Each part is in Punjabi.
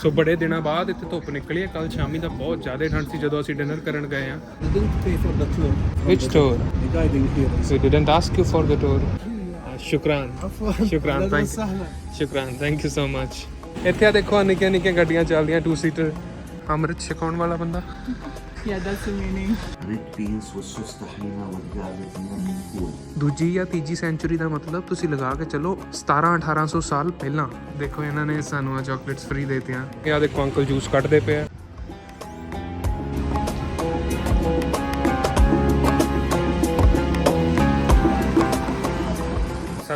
ਸੋ ਬੜੇ ਦਿਨਾਂ ਬਾਅਦ ਇੱਥੇ ਧੁੱਪ ਨਿਕਲੀ ਹੈ। ਕੱਲ ਸ਼ਾਮੀ ਦਾ ਬਹੁਤ ਜ਼ਿਆਦਾ ਠੰਡ ਸੀ ਜਦੋਂ ਅਸੀਂ ਡਿਨਰ ਕਰਨ ਗਏ ਆ I didn't pay for the tour. Which tour? The ਸ਼ੁਕਰਾਨ ਸ਼ੁਕਰਾਨ ਥੈਂਕ ਸ਼ੁਕਰਾਨ ਥੈਂਕ ਯੂ ਸੋ ਮਚ ਇੱਥੇ ਆ ਦੇਖੋ ਨਿੱਕੀਆਂ ਨਿੱਕੀਆਂ ਗੱਡੀਆਂ ਚੱਲਦੀਆਂ ਟੂ ਸੀਟਰ ਅੰਮ੍ਰਿਤ ਛਕਾਉਣ ਵਾਲਾ ਬੰਦਾ। ਦੂਜੀ ਜਾਂ ਤੀਜੀ ਸੈਂਚੁਰੀ ਦਾ ਮਤਲਬ ਤੁਸੀਂ ਲਗਾ ਕੇ ਚੱਲੋ 17 1800 ਸਾਲ ਪਹਿਲਾਂ। ਦੇਖੋ ਇਹਨਾਂ ਨੇ ਸਾਨੂੰ ਆ ਚਾਕਲੇਟਸ ਫ੍ਰੀ ਦੇਤੀਆਂ। ਇਹ ਆ ਦੇਖੋ ਅੰਕਲ ਜੂਸ ਕੱਢਦੇ ਪਏ ਆ।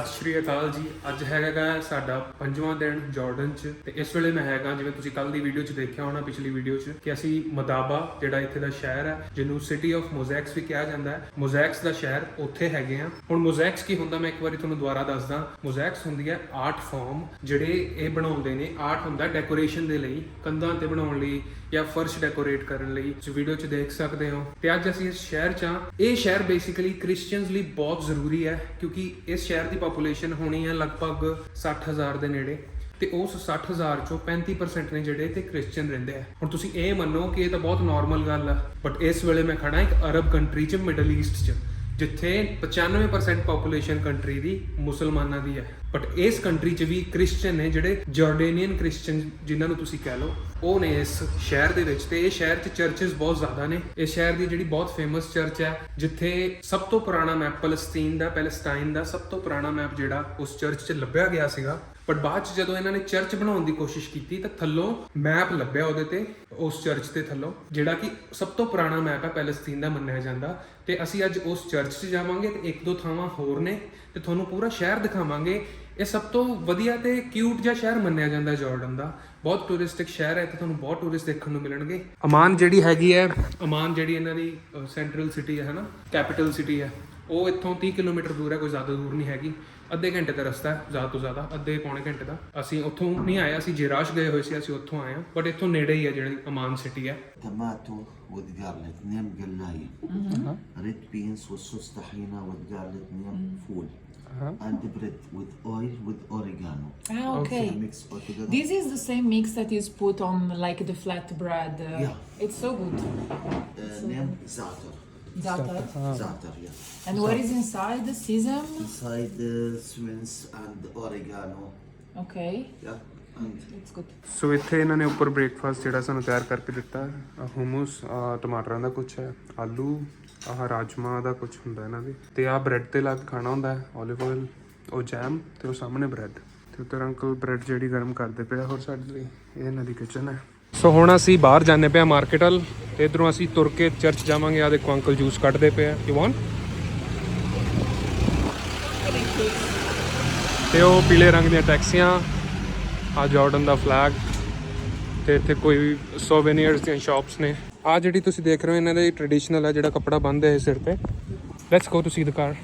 ਸਤਿ ਸ਼੍ਰੀ ਅਕਾਲ ਜੀ। ਅੱਜ ਹੈਗਾ ਸਾਡਾ ਪੰਜਵਾਂ ਦਿਨ ਜਾਰਡਨ ਚ। ਤੇ ਇਸ ਵੇਲੇ ਮੈਂ ਹੈਗਾ, ਜਿਵੇਂ ਤੁਸੀਂ ਕੱਲ ਦੀ ਵੀਡੀਓ ਚ ਦੇਖਿਆ ਹੋਣਾ, ਪਿਛਲੀ ਵੀਡੀਓ ਚ, ਕਿ ਅਸੀਂ ਮਦਾਬਾ, ਜਿਹੜਾ ਇੱਥੇ ਦਾ ਸ਼ਹਿਰ ਹੈ, ਜਿਹਨੂੰ ਸਿਟੀ ਆਫ ਮੋਜ਼ੈਕਸ ਵੀ ਕਿਹਾ ਜਾਂਦਾ ਹੈ ਮੋਜ਼ੈਕਸ ਦਾ ਸ਼ਹਿਰ ਉੱਥੇ ਹੈਗੇ ਆ ਹੁਣ ਮੋਜ਼ੈਕਸ ਕੀ ਹੁੰਦਾ, ਮੈਂ ਇੱਕ ਵਾਰੀ ਤੁਹਾਨੂੰ ਦੁਬਾਰਾ ਦੱਸਦਾ। ਮੋਜ਼ੈਕਸ ਹੁੰਦੀ ਹੈ ਆਰਟ ਫਾਰਮ ਜਿਹੜੇ ਇਹ ਬਣਾਉਂਦੇ ਨੇ ਆਰਟ ਹੁੰਦਾ ਡੈਕੋਰੇਸ਼ਨ ਦੇ ਲਈ, ਕੰਧਾਂ ਤੇ ਬਣਾਉਣ ਲਈ ਜਾਂ ਫਰਸ਼ ਡੈਕੋਰੇਟ ਕਰਨ ਲਈ। ਤੁਸੀਂ ਵੀਡੀਓ 'ਚ ਦੇਖ ਸਕਦੇ ਹੋ। ਤੇ ਅੱਜ ਅਸੀਂ ਇਸ ਸ਼ਹਿਰ 'ਚ ਹਾਂ। ਇਹ ਸ਼ਹਿਰ ਬੇਸਿਕਲੀ ਕ੍ਰਿਸਚੀਅਨਸ ਲਈ ਬਹੁਤ ਜ਼ਰੂਰੀ ਹੈ, ਕਿਉਂਕਿ ਇਸ ਸ਼ਹਿਰ ਦੀ ਪੋਪੂਲੇਸ਼ਨ ਹੋਣੀ ਹੈ ਲਗਭਗ 60000 ਦੇ ਨੇੜੇ ਤੇ ਉਸ 60000 ਚੋਂ 35% ਨੇ ਜਿਹੜੇ ਤੇ ਕ੍ਰਿਸਚੀਅਨ ਰਹਿੰਦੇ ਆ। ਹੁਣ ਤੁਸੀਂ ਇਹ ਮੰਨੋ ਕਿ ਇਹ ਤਾਂ ਬਹੁਤ ਨਾਰਮਲ ਗੱਲ ਆ ਬਟ ਇਸ ਵੇਲੇ ਮੈਂ ਖੜਾ ਇੱਕ ਅਰਬ ਕੰਟਰੀ 'ਚ ਮਿਡਲ ਈਸਟ 'ਚ। ਜਿੱਥੇ 95% ਪੋਪੂਲੇਸ਼ਨ ਕੰਟਰੀ ਦੀ ਮੁਸਲਮਾਨਾਂ ਦੀ ਹੈ। ਬਟ ਇਸ ਕੰਟਰੀ 'ਚ ਵੀ ਕ੍ਰਿਸਚੀਅਨ ਨੇ ਜਿਹੜੇ ਜਾਰਡੇਨੀਅਨ ਕ੍ਰਿਸਚੀਅਨ ਜਿਨ੍ਹਾਂ ਨੂੰ ਤੁਸੀਂ ਕਹਿ ਲਓ, ਉਹ ਨੇ ਇਸ ਸ਼ਹਿਰ ਦੇ ਵਿੱਚ ਤੇ ਇਹ ਸ਼ਹਿਰ 'ਚ ਚਰਚਸ ਬਹੁਤ ਜ਼ਿਆਦਾ ਨੇ। ਇਸ ਸ਼ਹਿਰ ਦੀ ਜਿਹੜੀ ਬਹੁਤ ਫੇਮਸ ਚਰਚ ਹੈ, ਜਿੱਥੇ ਸਭ ਤੋਂ ਪੁਰਾਣਾ ਮੈਪ ਫਲਸਤੀਨ ਦਾ ਪੈਲਸਟਾਈਨ ਦਾ ਸਭ ਤੋਂ ਪੁਰਾਣਾ ਮੈਪ ਜਿਹੜਾ ਉਸ ਚਰਚ 'ਚ ਲੱਭਿਆ ਗਿਆ ਸੀਗਾ ਪਰ ਬਾਅਦ 'ਚ ਜਦੋਂ ਇਹਨਾਂ ਨੇ ਚਰਚ ਬਣਾਉਣ ਦੀ ਕੋਸ਼ਿਸ਼ ਕੀਤੀ ਤਾਂ ਥੱਲੋਂ ਮੈਪ ਲੱਭਿਆ ਉਹਦੇ ਤੇ, ਉਸ ਚਰਚ ਤੇ ਥੱਲੋਂ, ਜਿਹੜਾ ਕਿ ਸਭ ਤੋਂ ਪੁਰਾਣਾ ਮੈਪ ਹੈ ਪੈਲਸਤੀਨ ਦਾ ਮੰਨਿਆ ਜਾਂਦਾ। ਤੇ ਅਸੀਂ ਅੱਜ ਉਸ ਚਰਚ 'ਚ ਜਾਵਾਂਗੇ ਤੇ ਇੱਕ ਦੋ ਥਾਵਾਂ ਹੋਰ ਨੇ ਤੇ ਤੁਹਾਨੂੰ ਪੂਰਾ ਸ਼ਹਿਰ ਦਿਖਾਵਾਂਗੇ। ਇਹ ਸਭ ਤੋਂ ਵਧੀਆ ਤੇ ਕਿਊਟ ਜਿਹਾ ਸ਼ਹਿਰ ਮੰਨਿਆ ਜਾਂਦਾ ਹੈ ਜਾਰਡਨ ਦਾ। ਬਹੁਤ ਟੂਰਿਸਟਿਕ ਸ਼ਹਿਰ ਹੈ ਤੇ ਤੁਹਾਨੂੰ ਬਹੁਤ ਟੂਰਿਸਟ ਦੇਖਣ ਨੂੰ ਮਿਲਣਗੇ। ਅਮਾਨ ਜਿਹੜੀ ਹੈਗੀ ਹੈ, ਅਮਾਨ ਜਿਹੜੀ ਇਹਨਾਂ ਦੀ ਸੈਂਟਰਲ ਸਿਟੀ ਹੈ, ਹਨਾ? ਕੈਪੀਟਲ ਸਿਟੀ ਹੈ। ਉਹ ਇੱਥੋਂ 30 ਕਿਲੋਮੀਟਰ ਦੂਰ ਹੈ ਕੋਈ ਜ਼ਿਆਦਾ ਦੂਰ ਨਹੀਂ ਹੈਗੀ ਅੱਧੇ ਘੰਟੇ ਦਾ ਰਸਤਾ ਹੈ ਜ਼ਿਆਦਾ ਤੋਂ ਜ਼ਿਆਦਾ ਅੱਧੇ ਪੌਣੇ ਘੰਟੇ ਦਾ ਅਸੀਂ ਉੱਥੋਂ ਨਹੀਂ ਆਏ ਅਸੀਂ ਜਿਰਾਸ਼ ਗਏ ਹੋਏ ਸੀ ਅਸੀਂ ਉੱਥੋਂ ਆਏ ਹਾਂ ਬਟ ਇੱਥੋਂ ਨੇੜੇ ਹੀ ਹੈ ਜਿਹੜੀ ਅਮਾਨ ਸਿਟੀ ਹੈ tomato with garlic نعم قلاية red beans والصوص طحينة والجارليك نعم فول and bread with oil with oregano Ah, okay. mix all together This is the same mix that is put on like the flatbread. Uh, Yeah. It's so good. uh, نعم za'atar Za'atar. za'atar yeah And what is inside? The sesame? inside the swims and oregano Okay. yeah and It's good. ਸੋ ਇੱਥੇ ਇਹਨਾਂ ਨੇ ਉੱਪਰ ਬ੍ਰੇਕਫਾਸਟ ਜਿਹੜਾ ਸਾਨੂੰ ਤਿਆਰ ਕਰਕੇ ਦਿੱਤਾ ਹੈ ਹਮੂਸ ਟਮਾਟਰਾਂ ਦਾ ਕੁਝ ਹੈ ਆਲੂ ਆਹ ਰਾਜਮਾ ਦਾ ਕੁਝ ਹੁੰਦਾ ਇਹਨਾਂ ਦੇ ਤੇ ਆਹ ਬ੍ਰੈਡ ਤੇ ਲਾ ਕੇ ਖਾਣਾ ਹੁੰਦਾ ਹੈ 올ਿਵ ਆਇਲ ਉਹ ਜੈਮ ਤੇ ਉਹ ਸਾਹਮਣੇ ਬ੍ਰੈਡ ਤੇ ਉੱਧਰ ਅੰਕਲ ਬ੍ਰੈਡ ਜਿਹੜੀ ਗਰਮ ਕਰਦੇ ਪਿਆ ਹੋਰ ਸਾਡੇ ਲਈ ਇਹ ਇਹਨਾਂ ਦੀ ਕਿਚਨ ਹੈ ਸੋ ਹੁਣ ਅਸੀਂ ਬਾਹਰ ਜਾਂਦੇ ਪਿਆ ਮਾਰਕੀਟ ਵੱਲ ਤੇ ਇਧਰੋਂ ਅਸੀਂ ਤੁਰ ਕੇ ਚਰਚ ਜਾਵਾਂਗੇ। ਆ ਦੇਖੋ ਅੰਕਲ ਜੂਸ ਕੱਢਦੇ ਪਏ ਆ। ਯੂ ਵਾਂਟ ਤੇ ਉਹ ਪੀਲੇ ਰੰਗ ਦੀਆਂ ਟੈਕਸੀਆਂ ਆ ਜਾਰਡਨ ਦਾ ਫਲੈਗ ਤੇ ਇੱਥੇ ਕੋਈ ਸੋਵੇਨੀਅਰਸ ਦੀਆਂ ਸ਼ਾਪਸ ਨੇ। ਆ ਜਿਹੜੀ ਤੁਸੀਂ ਦੇਖ ਰਹੇ ਹੋ, ਇਹਨਾਂ ਦੇ ਟ੍ਰੈਡੀਸ਼ਨਲ ਹੈ ਜਿਹੜਾ ਕੱਪੜਾ ਬੰਨ੍ਹਦੇ ਹੈ ਸਿਰ ਤੇ। ਲੈਟਸ ਗੋ ਟੂ ਸੀ ਦ ਕਾਰ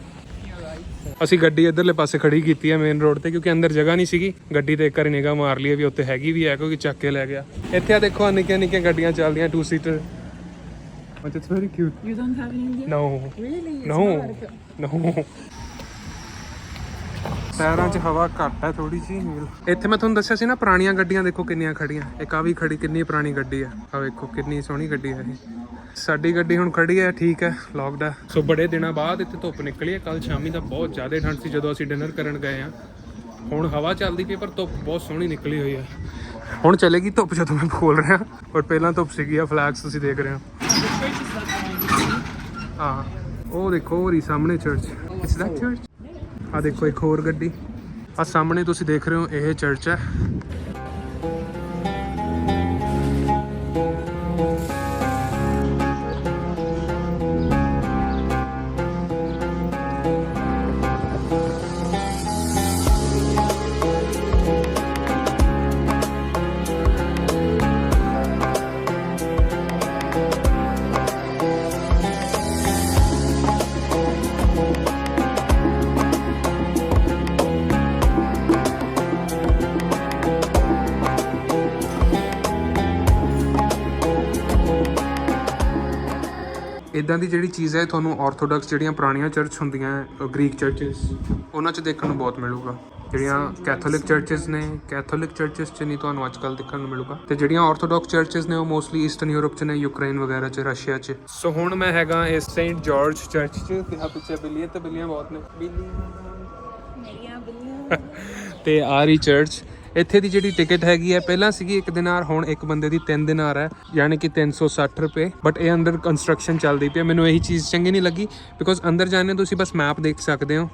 ਅਸੀਂ ਗੱਡੀ ਇਧਰਲੇ ਪਾਸੇ ਖੜੀ ਕੀਤੀ ਹੈ ਮੇਨ ਰੋਡ ਤੇ ਕਿਉਂਕਿ ਅੰਦਰ ਜਗ੍ਹਾ ਨਹੀਂ ਸੀਗੀ ਗੱਡੀ ਤੇ ਇੱਕ ਵਾਰੀ ਨਿਗਾਹ ਮਾਰ ਲਈ ਵੀ ਉੱਥੇ ਹੈਗੀ ਵੀ ਹੈ ਕਿਉਂਕਿ ਚੱਕ ਕੇ ਲੈ ਗਿਆ ਇੱਥੇ ਆ ਦੇਖੋ ਨਿੱਕੀਆਂ ਨਿੱਕੀਆਂ ਗੱਡੀਆਂ ਚੱਲਦੀਆਂ 2 seater but it's very cute don't have in India? No No. not. No ਟਾਇਰਾਂ 'ਚ ਹਵਾ ਘੱਟ ਹੈ ਥੋੜੀ ਜੀ ਇੱਥੇ ਮੈਂ ਤੁਹਾਨੂੰ ਦੱਸਿਆ ਸੀ ਨਾ ਪੁਰਾਣੀਆਂ ਗੱਡੀਆਂ ਦੇਖੋ ਕਿੰਨੀਆਂ ਖੜੀਆਂ ਇੱਕ ਆ ਵੀ ਖੜੀ ਕਿੰਨੀ ਪੁਰਾਣੀ ਗੱਡੀ ਹੈ। ਆ ਵੇਖੋ ਕਿੰਨੀ ਸੋਹਣੀ ਗੱਡੀ ਹੈ ਇਹ। ਸਾਡੀ ਗੱਡੀ ਹੁਣ ਖੜੀ ਹੈ ਠੀਕ ਹੈ ਲੌਕਡ ਹੈ। ਸੋ ਬੜੇ ਦਿਨਾਂ ਬਾਅਦ ਇੱਥੇ ਧੁੱਪ ਨਿਕਲੀ ਹੈ। ਕੱਲ ਸ਼ਾਮੀ ਦਾ ਬਹੁਤ ਜ਼ਿਆਦਾ ਠੰਡ ਸੀ ਜਦੋਂ ਅਸੀਂ ਡਿਨਰ ਕਰਨ ਗਏ ਆ ਹੁਣ ਹਵਾ ਚੱਲਦੀ ਪਈ ਪਰ ਧੁੱਪ ਬਹੁਤ ਸੋਹਣੀ ਨਿਕਲੀ ਹੋਈ ਹੈ। ਹੁਣ ਚਲੇਗੀ ਧੁੱਪ ਜਦੋਂ ਮੈਂ ਬੋਲ ਰਿਹਾ ਪਰ ਪਹਿਲਾਂ ਧੁੱਪ ਸੀਗੀ ਆ ਫਲੈਗਸ ਤੁਸੀਂ ਦੇਖ ਰਹੇ ਹੋ। The church is that one. you see? ਹਾਂ। ਉਹ ਦੇਖੋ ਉਹ ਰਹੀ ਸਾਹਮਣੇ ਚਰਚ ਇਟਸ ਦੈਟ ਚਰਚ ਆ ਦੇਖੋ ਇੱਕ ਹੋਰ ਗੱਡੀ। ਆ ਸਾਹਮਣੇ ਤੁਸੀਂ ਦੇਖ ਰਹੇ ਹੋ ਇਹ ਚਰਚ ਹੈ। ਇਦਾਂ ਦੀ ਜਿਹੜੀ ਚੀਜ਼ ਹੈ ਤੁਹਾਨੂੰ ਆਰਥੋਡਾਕਸ ਜਿਹੜੀਆਂ ਪੁਰਾਣੀਆਂ ਚਰਚ ਹੁੰਦੀਆਂ ਗ੍ਰੀਕ ਚਰਚਸ ਉਹਨਾਂ 'ਚ ਦੇਖਣ ਨੂੰ ਬਹੁਤ ਮਿਲੂਗਾ। ਜਿਹੜੀਆਂ ਕੈਥੋਲਿਕ ਚਰਚਸ ਨੇ ਕੈਥੋਲਿਕ ਚਰਚਸ 'ਚ ਨਹੀਂ ਤੁਹਾਨੂੰ ਅੱਜਕੱਲ ਦੇਖਣ ਨੂੰ ਮਿਲੂਗਾ। ਤੇ ਜਿਹੜੀਆਂ ਆਰਥੋਡਾਕਸ ਚਰਚਸ ਨੇ ਉਹ ਮੋਸਟਲੀ ਈਸਟਰਨ ਯੂਰਪ 'ਚ ਨੇ ਯੂਕਰੇਨ ਵਗੈਰਾ 'ਚ ਰਸ਼ੀਆ 'ਚ। ਸੋ ਹੁਣ ਮੈਂ ਹੈਗਾ ਇਸ ਸੇਂਟ ਜਾਰਜ ਚਰਚ 'ਚ ਤੇ ਆ ਪਿੱਛੇ ਬਿੱਲੀਆਂ ਤੇ ਬਿੱਲੀਆਂ ਬਹੁਤ ਨੇ। ਤੇ ਆ ਰਹੀ ਚਰਚ ਇੱਥੇ ਦੀ ਜਿਹੜੀ ਟਿਕਟ ਹੈਗੀ ਹੈ, ਪਹਿਲਾਂ ਸੀਗੀ 1 ਦਿਨਾਰ ਹੁਣ ਇੱਕ ਬੰਦੇ ਦੀ 3 ਦਿਨਾਰ ਹੈ, ਯਾਨੀ ਕਿ 360 ਰੁਪਏ। ਬਟ ਇਹ ਅੰਡਰ ਕੰਸਟਰਕਸ਼ਨ ਚੱਲਦੀ ਪਈ ਹੈ। ਮੈਨੂੰ ਇਹੀ ਚੀਜ਼ ਚੰਗੀ ਨਹੀਂ ਲੱਗੀ ਬਿਕੋਜ਼ ਅੰਦਰ ਜਾਣੇ ਤੁਸੀਂ ਬਸ ਮੈਪ ਦੇਖ ਸਕਦੇ ਹੋ।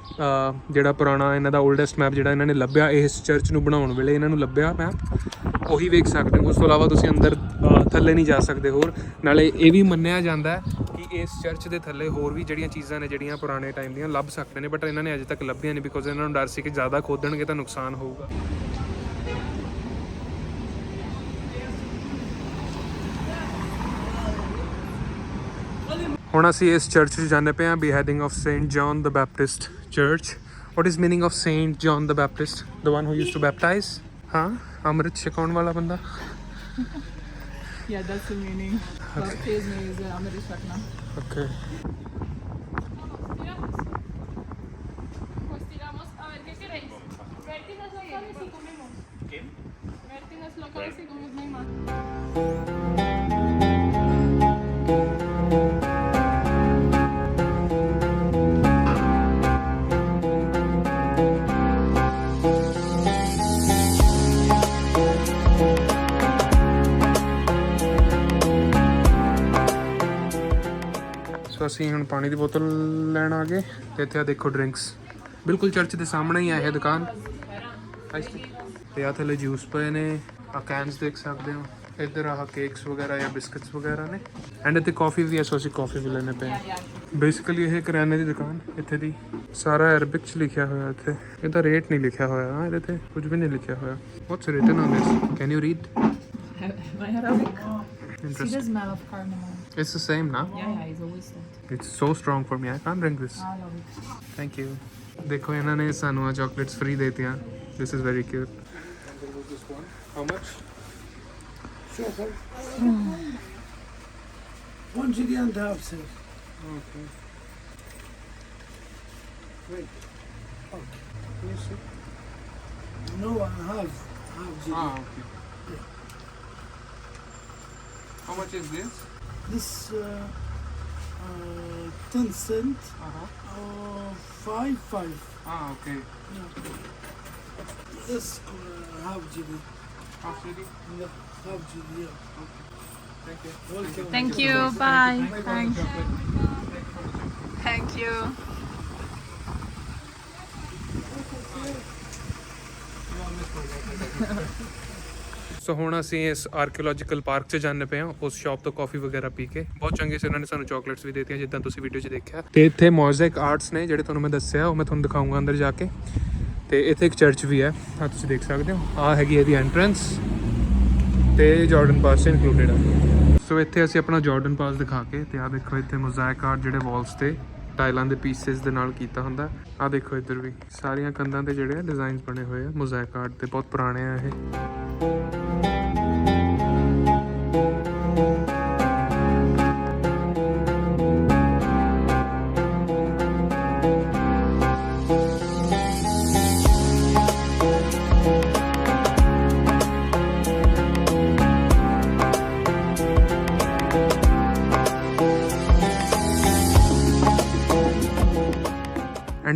ਜਿਹੜਾ ਪੁਰਾਣਾ ਇਹਨਾਂ ਦਾ 올ਡੈਸਟ ਮੈਪ ਜਿਹੜਾ ਇਹਨਾਂ ਨੇ ਲੱਭਿਆ ਇਸ ਚਰਚ ਨੂੰ ਬਣਾਉਣ ਵੇਲੇ ਇਹਨਾਂ ਨੂੰ ਲੱਭਿਆ ਮੈਪ ਉਹੀ ਵੇਖ ਸਕਦੇ ਹੋ। ਉਸ ਤੋਂ ਇਲਾਵਾ ਤੁਸੀਂ ਅੰਦਰ ਥੱਲੇ ਨਹੀਂ ਜਾ ਸਕਦੇ ਹੋਰ। ਨਾਲੇ ਇਹ ਵੀ ਮੰਨਿਆ ਜਾਂਦਾ ਹੈ ਕਿ ਇਸ ਚਰਚ ਦੇ ਥੱਲੇ ਹੋਰ ਵੀ ਜਿਹੜੀਆਂ ਚੀਜ਼ਾਂ ਨੇ ਜਿਹੜੀਆਂ ਪੁਰਾਣੇ ਟਾਈਮ ਦੀਆਂ, ਲੱਭ ਸਕਦੇ ਨੇ ਬਟ ਇਹਨਾਂ ਨੇ ਅਜੇ ਤੱਕ ਲੱਭੀਆਂ ਨਹੀਂ ਬਿਕੋਜ਼ ਇਹਨਾਂ ਨੂੰ ਡਰ ਸੀ ਕਿ ਜ਼ਿਆਦਾ ਖੋਦਣਗੇ ਤਾਂ ਨੁਕਸਾਨ ਹੋਊਗਾ। ਹੁਣ ਅਸੀਂ ਇਸ ਚਰਚ 'ਚ ਜਾਂਦੇ ਪਏ ਹਾਂ beheading of saint John the Baptist church what is meaning of saint John the Baptist the one who used to baptise ਹਾਂ ਅੰਮ੍ਰਿਤ ਛਕਾਉਣ ਵਾਲਾ ਬੰਦਾ Yeah, that's the meaning. Baptism is uh, Amrit Shakna. ਸੋ ਅਸੀਂ ਹੁਣ ਪਾਣੀ ਦੀ ਬੋਤਲ ਲੈਣ ਆ ਗਏ ਤੇ ਇੱਥੇ ਆ ਦੇਖੋ ਡਰਿੰਕਸ ਬਿਲਕੁਲ ਚਰਚ ਦੇ ਸਾਹਮਣੇ ਹੀ ਆ ਇਹ ਦੁਕਾਨ। ਤੇ ਆ ਥੱਲੇ ਜੂਸ ਪਏ ਨੇ। ਆ ਕੈਨਸ ਦੇਖ ਸਕਦੇ ਹੋ। ਇੱਧਰ ਆਹ ਕੇਕਸ ਵਗੈਰਾ ਜਾਂ ਬਿਸਕਟਸ ਵਗੈਰਾ ਨੇ। ਐਂਡ ਇੱਥੇ ਕਾਫੀ ਵੀ ਹੈ ਸੋ ਅਸੀਂ ਕਾਫੀ ਵੀ ਲੈਣੇ ਪਏ ਬੇਸਿਕਲੀ ਇਹ ਕਰਿਆਨੇ ਦੀ ਦੁਕਾਨ ਇੱਥੇ ਦੀ। ਸਾਰਾ ਅਰਬਿਕ ਚ ਲਿਖਿਆ ਹੋਇਆ ਇੱਥੇ। ਇਹਦਾ ਰੇਟ ਨਹੀਂ ਲਿਖਿਆ ਹੋਇਆ ਹਾਂ ਇਹਦੇ ਤੇ ਕੁਝ ਵੀ ਨਹੀਂ ਲਿਖਿਆ ਹੋਇਆ। What's written on this can you read My Arabic. See the smell of cardamom. It's the same ਨਾ Yeah, yeah, it's always that. It's so strong for me I can drink this I love it. Thank you ਦੇਖੋ ਇਹਨਾਂ ਨੇ ਸਾਨੂੰ ਆ chocolates free ਦੇਤੀਆਂ this is very cute how much One GD and a half, sir. Okay No, one half. Half GD. Ah, okay. How much is this? This uh, uh, 10 cent Uh-huh. or 5 5. Ah, okay. This uh, half GD. Half city. Yeah, half GD, yeah. Thank you. Welcome. Thank you. Bye. Thank you. Thank you. So ਹੁਣ ਅਸੀਂ ਇਸ ਆਰਕੀਓਲੋਜੀਕਲ ਪਾਰਕ 'ਚ ਜਾਂਦੇ ਪਏ ਹਾਂ, ਉਸ ਸ਼ਾਪ ਤੋਂ ਕਾਫੀ ਵਗੈਰਾ ਪੀ ਕੇ। ਬਹੁਤ ਚੰਗੇ ਸੀ, ਉਹਨਾਂ ਨੇ ਸਾਨੂੰ ਚਾਕਲੇਟਸ ਵੀ ਦਿੱਤੀਆਂ, ਜਿੱਦਾਂ ਤੁਸੀਂ ਵੀਡੀਓ 'ਚ ਦੇਖਿਆ। ਤੇ ਇੱਥੇ ਮੋਜ਼ੈਕ ਆਰਟਸ ਨੇ, ਜਿਹੜੇ ਤੁਹਾਨੂੰ ਮੈਂ ਦੱਸਿਆ, ਉਹ ਮੈਂ ਤੁਹਾਨੂੰ ਦਿਖਾਉਂਗਾ ਅੰਦਰ ਜਾ ਕੇ। ਤੇ ਇੱਥੇ ਇੱਕ ਚਰਚ ਵੀ ਹੈ ਆ ਤੁਸੀਂ ਦੇਖ ਸਕਦੇ ਹੋ। ਆ ਹੈਗੀ ਇਹਦੀ ਐਂਟਰੈਂਸ ਤੇ ਜਾਰਡਨ ਪਾਸ ਇਨਕਲੂਡਡ ਆ। ਸੋ ਇੱਥੇ ਅਸੀਂ ਆਪਣਾ ਜਾਰਡਨ ਪਾਸ ਦਿਖਾ ਕੇ, ਤੇ ਆ ਦੇਖੋ ਇੱਥੇ ਮੋਜ਼ਾਇਕ ਆਰਟ ਜਿਹੜੇ ਵਾਲਸ ਤੇ, ਟਾਈਲਾਂ ਦੇ ਪੀਸਸ ਦੇ ਨਾਲ ਕੀਤਾ ਹੁੰਦਾ। ਆ ਦੇਖੋ ਇੱਧਰ ਵੀ, ਸਾਰੀਆਂ ਕੰਧਾਂ ਤੇ ਜਿਹੜੇ ਡਿਜ਼ਾਈਨਸ ਬਣੇ ਹੋਏ ਆ ਮੋਜ਼ਾਇਕ ਆਰਟ ਤੇ ਬਹੁਤ ਪੁਰਾਣੇ ਆ ਇਹ।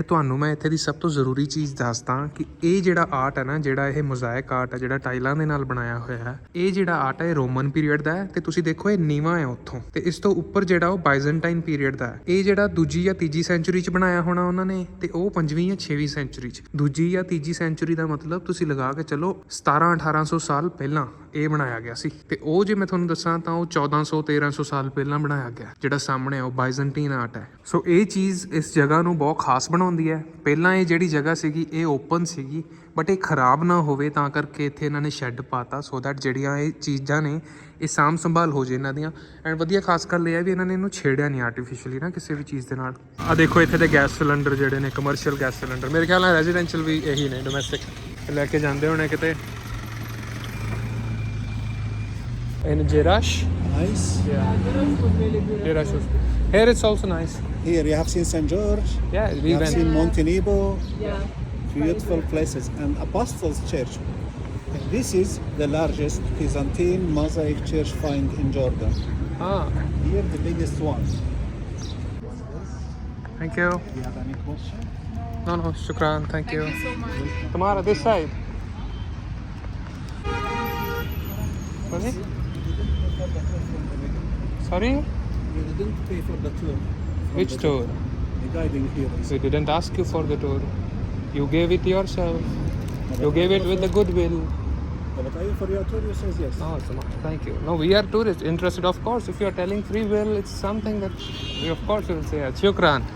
ਤੁਹਾਨੂੰ ਮੈਂ ਇੱਥੇ ਦੀ ਸਭ ਤੋਂ ਜ਼ਰੂਰੀ ਚੀਜ਼ ਦੱਸਦਾ ਕਿ ਇਹ ਜਿਹੜਾ ਆਰਟ ਹੈ ਨਾ, ਜਿਹੜਾ ਇਹ ਮੋਜ਼ਾਇਕ ਆਰਟ ਹੈ, ਜਿਹੜਾ ਟਾਈਲਾਂ ਦੇ ਨਾਲ ਬਣਾਇਆ ਹੋਇਆ ਹੈ, ਇਹ ਜਿਹੜਾ ਆਰਟ ਹੈ, ਇਹ ਰੋਮਨ ਪੀਰੀਅਡ ਦਾ ਹੈ ਤੇ ਤੁਸੀਂ ਦੇਖੋ ਇਹ ਨੀਵਾ ਹੈ ਉੱਥੋਂ। ਤੇ ਇਸ ਤੋਂ ਉੱਪਰ ਜਿਹੜਾ ਉਹ ਬਾਈਜ਼ੈਂਟਾਈਨ ਪੀਰੀਅਡ ਦਾ ਹੈ। ਇਹ ਜਿਹੜਾ ਦੂਜੀ ਜਾਂ ਤੀਜੀ ਸੈਂਚੁਰੀ 'ਚ ਬਣਾਇਆ ਹੋਣਾ ਉਹਨਾਂ ਨੇ ਤੇ ਉਹ ਪੰਜਵੀਂ ਜਾਂ ਛੇਵੀਂ ਸੈਂਚੁਰੀ 'ਚ। ਦੂਜੀ ਜਾਂ ਤੀਜੀ ਸੈਂਚੁਰੀ ਦਾ ਮਤਲਬ ਤੁਸੀਂ ਲਗਾ ਕੇ ਚੱਲੋ 17 1800 ਸਾਲ ਪਹਿਲਾਂ। ਇਹ ਬਣਾਇਆ ਗਿਆ ਸੀ। ਤੇ ਉਹ ਜੇ ਮੈਂ ਤੁਹਾਨੂੰ ਦੱਸਾਂ ਤਾਂ ਉਹ 1400 1300 ਸਾਲ ਪਹਿਲਾਂ ਬਣਾਇਆ ਗਿਆ। ਜਿਹੜਾ ਸਾਹਮਣੇ ਆ, ਉਹ ਬਾਈਜ਼ੈਂਟੀਨ ਆਰਟ ਹੈ। ਸੋ ਇਹ ਚੀਜ਼ ਇਸ ਜਗ੍ਹਾ ਨੂੰ ਬਹੁਤ ਖਾਸ ਬਣਾਉਂਦੀ ਹੈ। ਪਹਿਲਾਂ ਇਹ ਜਿਹੜੀ ਜਗ੍ਹਾ ਸੀਗੀ, ਇਹ ਓਪਨ ਸੀਗੀ ਬਟ ਇਹ ਖਰਾਬ ਨਾ ਹੋਵੇ ਤਾਂ ਕਰਕੇ ਇੱਥੇ ਇਹਨਾਂ ਨੇ ਸ਼ੈੱਡ ਪਾਤਾ ਸੋ ਦੈਟ ਜਿਹੜੀਆਂ ਇਹ ਚੀਜ਼ਾਂ ਨੇ, ਇਹ ਸਾਂਭ ਸੰਭਾਲ ਹੋ ਜੇ ਇਹਨਾਂ ਦੀਆਂ। ਐਂਡ ਵਧੀਆ ਖਾਸ ਗੱਲ ਇਹ ਹੈ ਵੀ ਇਹਨਾਂ ਨੇ ਇਹਨੂੰ ਛੇੜਿਆ ਨਹੀਂ ਆਰਟੀਫੀਸ਼ੀਅਲੀ ਨਾ ਕਿਸੇ ਵੀ ਚੀਜ਼ ਦੇ ਨਾਲ। ਆ ਦੇਖੋ, ਇੱਥੇ ਦੇ ਗੈਸ ਸਿਲੰਡਰ ਜਿਹੜੇ ਨੇ ਕਮਰਸ਼ੀਅਲ ਗੈਸ ਸਿਲੰਡਰ ਮੇਰੇ ਖਿਆਲ ਨਾਲ ਰੈਜ਼ੀਡੈਂਸ਼ੀਅਲ ਵੀ ਇਹੀ ਨੇ ਡੋਮੈਸਟਿਕ ਲੈ ਕੇ ਜਾਂਦੇ ਹੋਣੇ ਕਿਤੇ। In Jerash. Nice. Yeah. Jerash was. Here it's also nice. Here you have seen St. George. Yeah, we You have went. seen Monte Nebo. Yeah. beautiful places and Apostles Church. This is the largest Byzantine mosaic church find in Jordan. Ah, Here, the biggest one. thank you. Do you have any question? No, no, shukran, thank you. Thank you so much. Tamara, this side. Sorry? Sorry? You didn't pay for the tour. from Which the- tour? The guiding here is. We didn't ask you for the tour. You gave it yourself. You gave it with the goodwill. But I for your tour, you says yes. No, Tamara, thank you. No, we are tourists interested, of course. If you are telling free will, it's something that we, of course, will say. Shukran.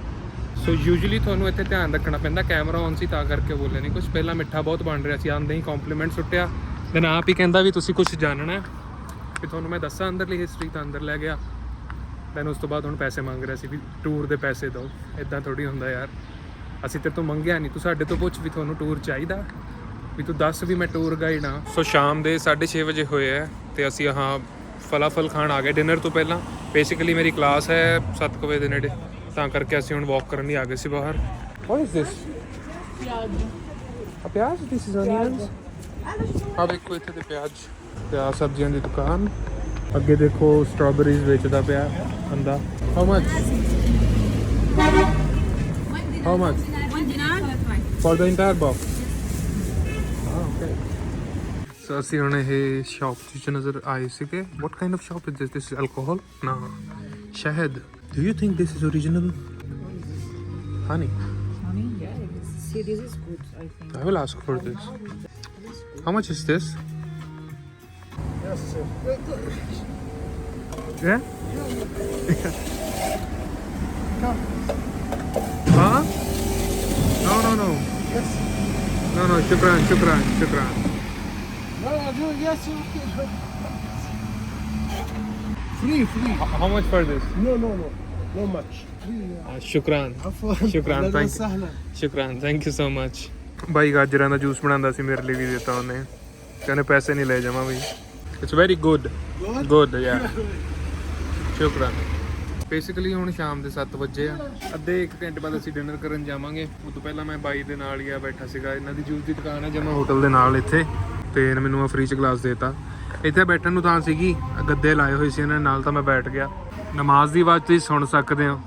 So usually ਤੁਹਾਨੂੰ ਇੱਥੇ ਧਿਆਨ ਰੱਖਣਾ ਪੈਂਦਾ ਕੈਮਰਾ ਔਨ ਸੀ ਤਾਂ ਕਰਕੇ ਬੋਲੇ ਨਹੀਂ ਕੁਝ ਪਹਿਲਾਂ ਮਿੱਠਾ ਬਹੁਤ ਬਣ ਰਿਹਾ ਸੀ ਆਂਦੇ ਹੀ ਕੰਪਲੀਮੈਂਟ ਸੁੱਟਿਆ ਦੈਨ ਆਪ ਹੀ ਕਹਿੰਦਾ ਵੀ ਤੁਸੀਂ ਕੁਝ ਜਾਣਨਾ ਹੈ ਵੀ ਤੁਹਾਨੂੰ ਮੈਂ ਦੱਸਾਂ ਅੰਦਰਲੀ ਹਿਸਟਰੀ ਤਾਂ ਅੰਦਰ ਲੈ ਗਿਆ। ਦੈਨ ਉਸ ਤੋਂ ਬਾਅਦ ਹੁਣ ਪੈਸੇ ਮੰਗ ਰਿਹਾ ਸੀ ਵੀ ਟੂਰ ਦੇ ਪੈਸੇ ਦਿਓ। ਇਦਾਂ ਥੋੜੀ ਹੁੰਦਾ ਯਾਰ। ਅਸੀਂ ਤੇਰੇ ਤੋਂ ਮੰਗਿਆ ਨਹੀਂ ਤੂੰ ਸਾਡੇ ਤੋਂ ਪੁੱਛ ਵੀ ਤੁਹਾਨੂੰ ਟੂਰ ਚਾਹੀਦਾ? ਵੀ ਤੂੰ ਦੱਸ ਵੀ ਮੈਂ ਟੂਰ ਗਾਈਡ ਹਾਂ। ਸੋ ਸ਼ਾਮ ਦੇ 6:30 ਵਜੇ ਹੋਏ ਆ ਤੇ ਅਸੀਂ ਆਹਾਂ ਫਲਾਫਲ ਖਾਣ ਆ ਗਏ ਡਿਨਰ ਤੋਂ ਪਹਿਲਾਂ। ਬੇਸਿਕਲੀ ਮੇਰੀ ਕਲਾਸ ਹੈ 7 ਵਜੇ ਦੇ ਨੇੜੇ। ਤਾਂ ਕਰਕੇ ਅਸੀਂ ਹੁਣ ਵਾਕ ਕਰਨ ਲਈ ਆ ਗਏ ਸੀ ਬਾਹਰ। ਵਾਟ ਇਜ਼ ਦਿਸ ਪਿਆਜ਼। ਆ ਪਿਆਜ਼? ਦਿਸ ਇਜ਼ ਅਨੀਅਨਸ ਆ ਵੇਖੋ ਇੱਥੇ ਤੇ ਪਿਆਜ਼। ਤੇ ਆ ਸਬਜ਼ੀਆਂ ਦੀ ਦੁਕਾਨ ਅੱਗੇ ਦੇਖੋ ਸਟ੍ਰਾਬੇਰੀਜ਼ ਵੇਚਦਾ ਪਿਆ ਬੰਦਾ how much how much One dinar? for the entire box ah okay so ਅਸੀਂ ਹੁਣ ਇਹ ਸ਼ਾਪ ਚ ਨਜ਼ਰ ਆਏ ਸੀਗੇ what kind of shop is this this is alcohol no shahid do you think this is original honey Honey, yeah. See, this is good, I think. I will ask for this how much is this Yes, sir. yeah huh no no no Yes. no no shukran shukran shukran No, no, yes, okay. Free, free. how much for this No, no, no. No much. Free. uh, shukran عفوا شكراً، أهلاً thank you. وسهلاً. ਸ਼ੁਕਰਾਨ thank you so much bye ਗਾਜਰਾਂ ਦਾ ਜੂਸ ਬਣਾਉਂਦਾ ਸੀ ਮੇਰੇ ਲਈ ਵੀ ਦਿੱਤਾ ਉਹਨੇ ਕਹਿੰਦੇ ਪੈਸੇ ਨਹੀਂ ਲੈ ਜਾਵਾਂ ਵੀ ਇਟਸ ਵੈਰੀ ਗੁੱਡ? ਗੁੱਡ ਯਾ ਸ਼ੁਕਰਾਨ। ਬੇਸਿਕਲੀ ਹੁਣ ਸ਼ਾਮ ਦੇ 7 ਵਜੇ ਆ। ਅੱਧੇ 1 ਘੰਟੇ ਬਾਅਦ ਅਸੀਂ ਡਿਨਰ ਕਰਨ ਜਾਵਾਂਗੇ। ਉਸ ਤੋਂ ਪਹਿਲਾਂ ਮੈਂ ਬਾਈ ਦੇ ਨਾਲ ਹੀ ਆ ਬੈਠਾ ਸੀਗਾ। ਇਹਨਾਂ ਦੀ ਜੂਸ ਦੀ ਦੁਕਾਨ ਹੈ ਜਮਾ ਹੋਟਲ ਦੇ ਨਾਲ ਇੱਥੇ। ਤੇ ਇਹਨੇ ਮੈਨੂੰ ਆ ਫ੍ਰੀ ਚ ਗਲਾਸ ਦੇਤਾ। ਇੱਥੇ ਬੈਠਣ ਨੂੰ ਤਾਂ ਸੀਗੀ। ਗੱਦੇ ਲਾਏ ਹੋਏ ਸੀ ਇਹਨਾਂ ਨਾਲ ਤਾਂ ਮੈਂ ਬੈਠ ਗਿਆ। ਨਮਾਜ਼ ਦੀ ਆਵਾਜ਼ ਤੁਸੀਂ ਸੁਣ ਸਕਦੇ ਹੋ।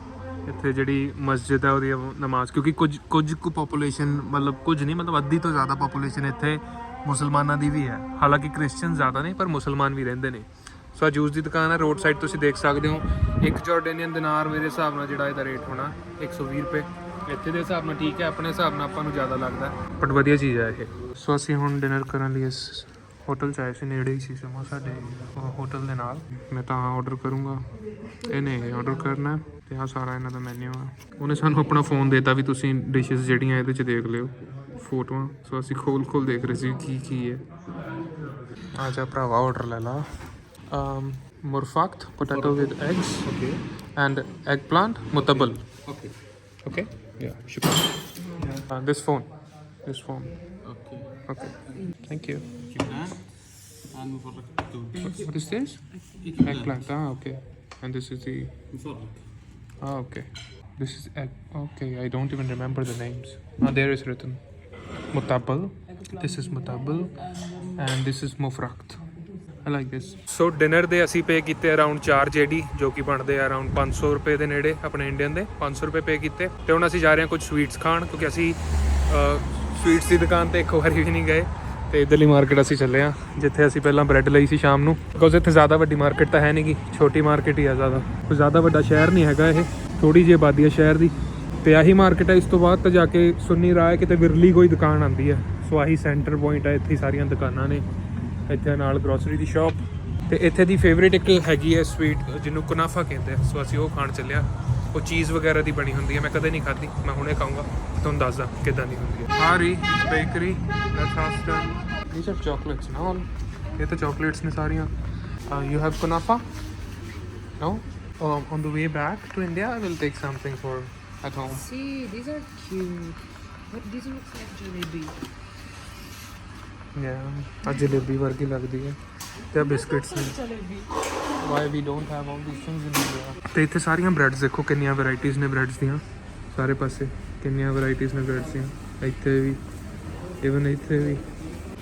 ਇੱਥੇ ਜਿਹੜੀ ਮਸਜਿਦ ਹੈ ਉਹਦੀ ਨਮਾਜ਼। ਕਿਉਂਕਿ ਕੁਝ ਕੁਝ ਕੁ ਪੋਪੂਲੇਸ਼ਨ ਮਤਲਬ ਕੁਝ ਨਹੀਂ ਮਤਲਬ ਅੱਧੀ ਤੋਂ ਜ਼ਿਆਦਾ ਪੋਪੂਲੇਸ਼ਨ ਇੱਥੇ ਮੁਸਲਮਾਨਾਂ ਦੀ ਵੀ ਹੈ। ਹਾਲਾਂਕਿ ਕ੍ਰਿਸਚੀਅਨ ਜ਼ਿਆਦਾ ਨੇ, ਪਰ ਮੁਸਲਮਾਨ ਵੀ ਰਹਿੰਦੇ ਨੇ। ਸੋ ਆ ਜੂਸ ਦੀ ਦੁਕਾਨ ਹੈ ਰੋਡ ਸਾਈਡ ਤੁਸੀਂ ਦੇਖ ਸਕਦੇ ਹੋ। ਇੱਕ ਜਾਰਡੇਨੀਅਨ ਦਿਨਾਰ ਮੇਰੇ ਹਿਸਾਬ ਨਾਲ ਜਿਹੜਾ ਇਹਦਾ ਰੇਟ ਹੋਣਾ 120 ਰੁਪਏ। ਇੱਥੇ ਦੇ ਹਿਸਾਬ ਨਾਲ ਠੀਕ ਹੈ, ਆਪਣੇ ਹਿਸਾਬ ਨਾਲ ਆਪਾਂ ਨੂੰ ਜ਼ਿਆਦਾ ਲੱਗਦਾ। ਬਟ ਵਧੀਆ ਚੀਜ਼ ਹੈ ਇਹ। ਸੋ ਅਸੀਂ ਹੁਣ ਡਿਨਰ ਕਰਨ ਲਈ ਇਸ ਹੋਟਲ ਚ ਆਏ ਸੀ, ਨੇੜੇ ਹੀ ਸੀ ਸਮਾਂ ਸਾਡੇ ਹੋਟਲ ਦੇ ਨਾਲ। ਮੈਂ ਤਾਂ ਆਰਡਰ ਕਰੂੰਗਾ। ਇਹਨੇ ਇਹ ਆਰਡਰ ਕਰਨਾ ਹੈ, ਤੇ ਆ ਸਾਰਾ ਇਹਨਾਂ ਦਾ ਮੈਨੂ ਆ। ਉਹਨੇ ਸਾਨੂੰ ਆਪਣਾ ਫੋਨ ਦੇਤਾ ਵੀ ਤੁਸੀਂ ਡਿਸ਼ਸ ਜਿਹੜੀਆਂ ਇਹਦੇ ਚ ਦੇਖ ਲਿਓ। ਫੋਟੋਆਂ ਸੋ ਅਸੀਂ ਖੋਲ ਖੋਲ ਦੇਖ ਰਹੇ ਸੀ ਕੀ ਕੀ ਹੈ ਆ ਜਾ ਭਰਾਵਾ ਆਰਡਰ ਲੈ ਲਾ um murfakt potato with eggs Okay. and eggplant mutabal Okay. okay yeah sure uh, this phone this phone Okay. okay thank you And for what is this eggplant ah okay and this is the ah okay this is egg okay i don't even remember the names ah there is written Mutabal. This is mutabal. And this is mufrakt. I like this. So dinner ਦੇ ਅਸੀਂ ਪੇ ਕੀਤੇ ਅਰਾਊਂਡ 4 ਜੇਡੀ ਜੋ ਕਿ ਬਣਦੇ ਆ ਅਰਾਊਂਡ 500 ਰੁਪਏ ਦੇ ਨੇੜੇ ਆਪਣੇ ਇੰਡੀਅਨ ਦੇ 500 ਰੁਪਏ ਪੇ ਕੀਤੇ। ਤੇ ਹੁਣ ਅਸੀਂ ਜਾ ਰਹੇ ਹਾਂ ਕੁਝ ਸਵੀਟਸ ਖਾਣ, ਕਿਉਂਕਿ ਅਸੀਂ ਸਵੀਟਸ ਦੀ ਦੁਕਾਨ ਤੇ ਇੱਕ ਵਾਰੀ ਵੀ ਨਹੀਂ ਗਏ। ਤੇ ਇਧਰਲੀ ਮਾਰਕੀਟ ਅਸੀਂ ਚੱਲੇ ਆ ਜਿੱਥੇ ਅਸੀਂ ਪਹਿਲਾਂ ਬ੍ਰੈਡ ਲਈ ਸੀ ਸ਼ਾਮ ਨੂੰ। ਬਿਕੋਜ਼ ਇੱਥੇ ਜ਼ਿਆਦਾ ਵੱਡੀ ਮਾਰਕੀਟ ਤਾਂ ਹੈ ਨਹੀਂਗੀ ਛੋਟੀ ਮਾਰਕੀਟ ਹੀ ਆ ਜ਼ਿਆਦਾ। ਕੋਈ ਜ਼ਿਆਦਾ ਵੱਡਾ ਸ਼ਹਿਰ ਨਹੀਂ ਹੈਗਾ ਇਹ ਥੋੜੀ ਜਿਹੀ ਆਬਾਦੀ ਹੈ ਸ਼ਹਿਰ ਦੀ। ਤੇ ਆਹੀ ਮਾਰਕੀਟ ਹੈ ਇਸ ਤੋਂ ਬਾਅਦ ਤਾਂ ਜਾ ਕੇ ਸੁੰਨੀ ਰਾਏ ਕਿਤੇ ਵਿਰਲੀ ਕੋਈ ਦੁਕਾਨ ਆਂਦੀ ਹੈ। ਸੋ ਆਹੀ ਸੈਂਟਰ ਪੁਆਇੰਟ ਹੈ ਇੱਥੇ ਸਾਰੀਆਂ ਦੁਕਾਨਾਂ ਨੇ। ਇੱਥੇ ਨਾਲ ਗਰੋਸਰੀ ਦੀ ਸ਼ਾਪ ਤੇ ਇੱਥੇ ਦੀ ਫੇਵਰੇਟ ਇੱਕ ਹੈਗੀ ਹੈ ਸਵੀਟ ਜਿਹਨੂੰ ਕੁਨਾਫਾ ਕਹਿੰਦੇ ਆ। ਸੋ ਅਸੀਂ ਉਹ ਖਾਣ ਚੱਲਿਆ ਉਹ ਚੀਜ਼ ਵਗੈਰਾ ਦੀ ਬਣੀ ਹੁੰਦੀ ਹੈ। ਮੈਂ ਕਦੇ ਨਹੀਂ ਖਾਧੀ ਮੈਂ ਹੁਣੇ ਖਾਊਂਗਾ। ਤੁਹਾਨੂੰ ਦੱਸਦਾ ਕਿਦਾਂ ਦੀ ਹੁੰਦੀ ਹੈ। ਹਾਰੀ bakery let's ask them these ਨਾ all ਇਹ ਤਾਂ chocolates ਨੇ ਸਾਰੀਆਂ। uh, ਯੂ ਹੈਵ ਕੁਨਾਫਾ? No? Um, on the way back to India I will take something for at home. See, these are cute. But this looks like jalebi. yeah ਆ ਜਲੇਬੀ ਵਰਗੀ ਲੱਗਦੀ ਹੈ ਤੇ ਬਿਸਕਟਸ ਨੇ why we don't have all these things in India ਤੇ ਇੱਥੇ ਸਾਰੀਆਂ ਬ੍ਰੈਡਸ ਦੇਖੋ ਕਿੰਨੀਆਂ ਵੈਰਾਈਟੀਆਂ ਨੇ ਬ੍ਰੈਡਸ ਦੀਆਂ ਸਾਰੇ ਪਾਸੇ ਕਿੰਨੀਆਂ ਵੈਰਾਈਟੀਆਂ ਨੇ ਬ੍ਰੈਡਸ ਦੀਆਂ ਇੱਥੇ ਵੀ ਇਵਨ ਇੱਥੇ ਵੀ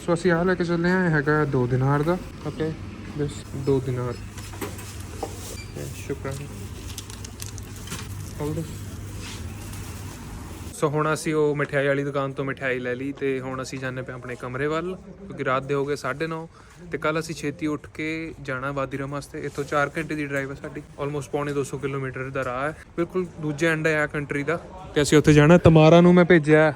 ਸੋ ਅਸੀਂ ਆਹ ਲੈ ਕੇ ਚੱਲੇ ਆ ਹੈਗਾ 2 ਦਿਨਾਰ ਦਾ ਓਕੇ ਦਿਸ 2 ਦਿਨਾਰ ਸ਼ੁਕਰਾਨ ਹੋਲਡ ਸੋ ਹੁਣ ਅਸੀਂ ਉਹ ਮਠਿਆਈ ਵਾਲੀ ਦੁਕਾਨ ਤੋਂ ਮਠਿਆਈ ਲੈ ਲਈ ਤੇ ਹੁਣ ਅਸੀਂ ਜਾਂਦੇ ਪਏ ਆਪਣੇ ਕਮਰੇ ਵੱਲ, ਕਿਉਂਕਿ ਰਾਤ ਦੇ ਹੋ ਗਏ 9:30 ਤੇ ਕੱਲ ਅਸੀਂ ਛੇਤੀ ਉੱਠ ਕੇ ਜਾਣਾ ਵਾਦੀਰਮ ਵਾਸਤੇ। ਇੱਥੋਂ 4 ਘੰਟੇ ਦੀ ਡਰਾਈਵ ਹੈ ਸਾਡੀ ਆਲਮੋਸਟ ਪੌਣੇ 200 ਕਿਲੋਮੀਟਰ ਦਾ ਰਾਹ ਹੈ। ਬਿਲਕੁਲ ਦੂਜੇ ਐਂਡ ਹੈ ਆ ਕੰਟਰੀ ਦਾ। ਤੇ ਅਸੀਂ ਉੱਥੇ ਜਾਣਾ, ਤਮਾਰਾ ਨੂੰ ਮੈਂ ਭੇਜਿਆ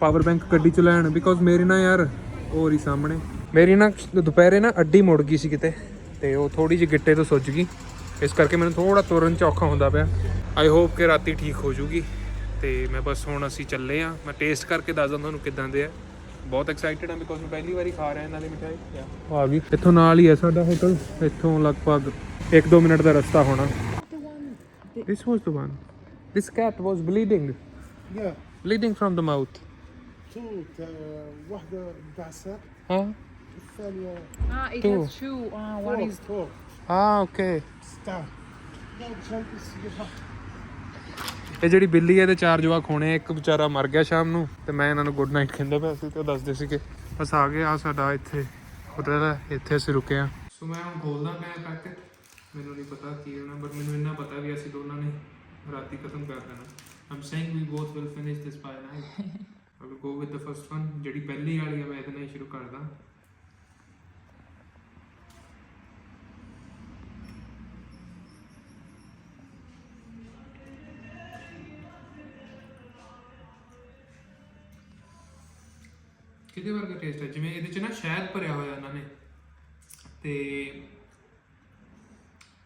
ਪਾਵਰ ਬੈਂਕ ਗੱਡੀ ਚ ਲੈਣ ਬਿਕੋਜ਼ ਮੇਰੀ ਨਾ ਯਾਰ, ਹੋਰ ਹੀ ਸਾਹਮਣੇ। ਮੇਰੀ ਨਾ ਦੁਪਹਿਰੇ ਨਾ ਅੱਡੀ ਮੁੜ ਗਈ ਸੀ ਕਿਤੇ, ਤੇ ਉਹ ਥੋੜੀ ਜਿਹੀ ਗਿੱਟੇ ਤੋਂ ਸੁੱਜ ਗਈ। ਇਸ ਕਰਕੇ ਮੈਨੂੰ ਥੋੜਾ ਤੁਰਨ ਚ ਔਖਾ ਹੁੰਦਾ ਪਿਆ। ਆਈ ਹੋਪ ਕਿ ਰਾਤੀ ਠੀਕ ਹੋ ਜੂਗੀ। ਤੇ ਮੈਂ ਬਸ ਹੁਣ ਅਸੀਂ ਚੱਲੇ ਆ ਮੈਂ ਟੇਸਟ ਕਰਕੇ ਦੱਸਦਾ ਤੁਹਾਨੂੰ ਕਿਦਾਂ ਦੇ ਆ ਬਹੁਤ ਐਕਸਾਈਟਡ ਆ ਬਿਕੋਜ਼ ਮੈਂ ਪਹਿਲੀ ਵਾਰੀ ਖਾ ਰਿਹਾ ਇਹਨਾਂ ਦੀ ਮਿਠਾਈ ਆ ਗਈ ਇੱਥੋਂ ਨਾਲ ਹੀ ਹੈ ਸਾਡਾ ਹੋਟਲ ਇੱਥੋਂ ਲਗਭਗ 1-2 ਮਿੰਟ ਦਾ ਰਸਤਾ ਹੋਣਾ This was the one. This cat was bleeding, Yeah. bleeding from the mouth. تو تا- واحدة بتاع الساق Huh? الثانية Ah, it Two. has two. Ah, one is فوق Ah, okay. ستار لا مشان بس يجيبها. ਇਹ ਜਿਹੜੀ ਬਿੱਲੀ ਹੈ ਇਹਦੇ ਚਾਰ ਜਵਾਕ ਹੋਣੇ। ਇੱਕ ਵਿਚਾਰਾ ਮਰ ਗਿਆ ਸ਼ਾਮ ਨੂੰ ਤੇ ਮੈਂ ਇਹਨਾਂ ਨੂੰ ਗੁੱਡ ਨਾਈਟ ਕਹਿੰਦਾ ਪਿਆ ਸੀ ਤੇ ਉਹ ਦੱਸਦੇ ਸੀਗੇ ਬਸ ਆ ਗਏ ਆ ਸਾਡਾ ਇੱਥੇ ਹੋਟਲ ਹੈ ਇੱਥੇ ਅਸੀਂ ਰੁਕੇ ਆ ਸੋ ਮੈਂ ਹੁਣ ਖੋਲਦਾ ਪਿਆ ਪੈਕਟ ਮੈਨੂੰ ਨਹੀਂ ਪਤਾ ਕੀ ਹੋਣਾ ਬਟ ਮੈਨੂੰ ਇੰਨਾ ਪਤਾ ਵੀ ਅਸੀਂ ਦੋਨਾਂ ਨੇ ਰਾਤੀ ਖਤਮ ਕਰ ਦੇਣਾ। I'm saying we both will finish this by night I will go with the first one ਜਿਹੜੀ ਪਹਿਲੀ ਵਾਲੀ ਆ ਮੈਂ ਇਹਦੇ ਨਾਲ ਹੀ ਸ਼ੁਰੂ ਕਰਦਾ। ਕਿਹਦੇ ਵਰਗਾ ਟੇਸਟ ਹੈ। ਜਿਵੇਂ ਇਹਦੇ ਚ ਨਾ ਸ਼ਹਿਦ ਭਰਿਆ ਹੋਇਆ ਇਹਨਾਂ ਨੇ। ਤੇ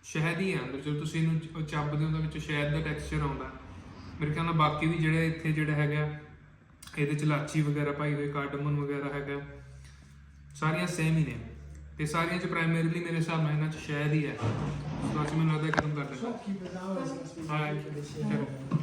ਸ਼ਹਿਦ ਹੀ ਅੰਦਰ। ਜਦੋਂ ਤੁਸੀਂ ਇਹਨੂੰ ਚੱਬਦੇ ਹੋ ਉਹਦੇ ਵਿੱਚ ਸ਼ਹਿਦ ਦਾ ਟੈਕਸਚਰ ਆਉਂਦਾ। ਮੇਰੇ ਖਿਆਲ ਨਾਲ ਬਾਕੀ ਵੀ ਜਿਹੜੇ ਇੱਥੇ ਜਿਹੜਾ ਹੈਗਾ ਇਹਦੇ ਚ ਲਾਚੀ ਵਗੈਰਾ ਪਾਈ ਹੋਈ ਕਾਰਡਮਨ ਵਗੈਰਾ ਹੈਗਾ ਸਾਰੀਆਂ ਸੇਮ ਹੀ ਨੇ। ਤੇ ਸਾਰੀਆਂ ਚ ਪ੍ਰਾਇਮਰੀਲੀ ਮੇਰੇ ਹਿਸਾਬ ਨਾਲ ਇਹਨਾਂ ਚ ਸ਼ਹਿਦ ਹੀ ਹੈ। ਸੋ ਅੱਜ ਮੈਨੂੰ ਲੱਗਦਾ ਖਤਮ ਕਰ ਦੇਣਾ ਹਾਂ। ਚਲੋ।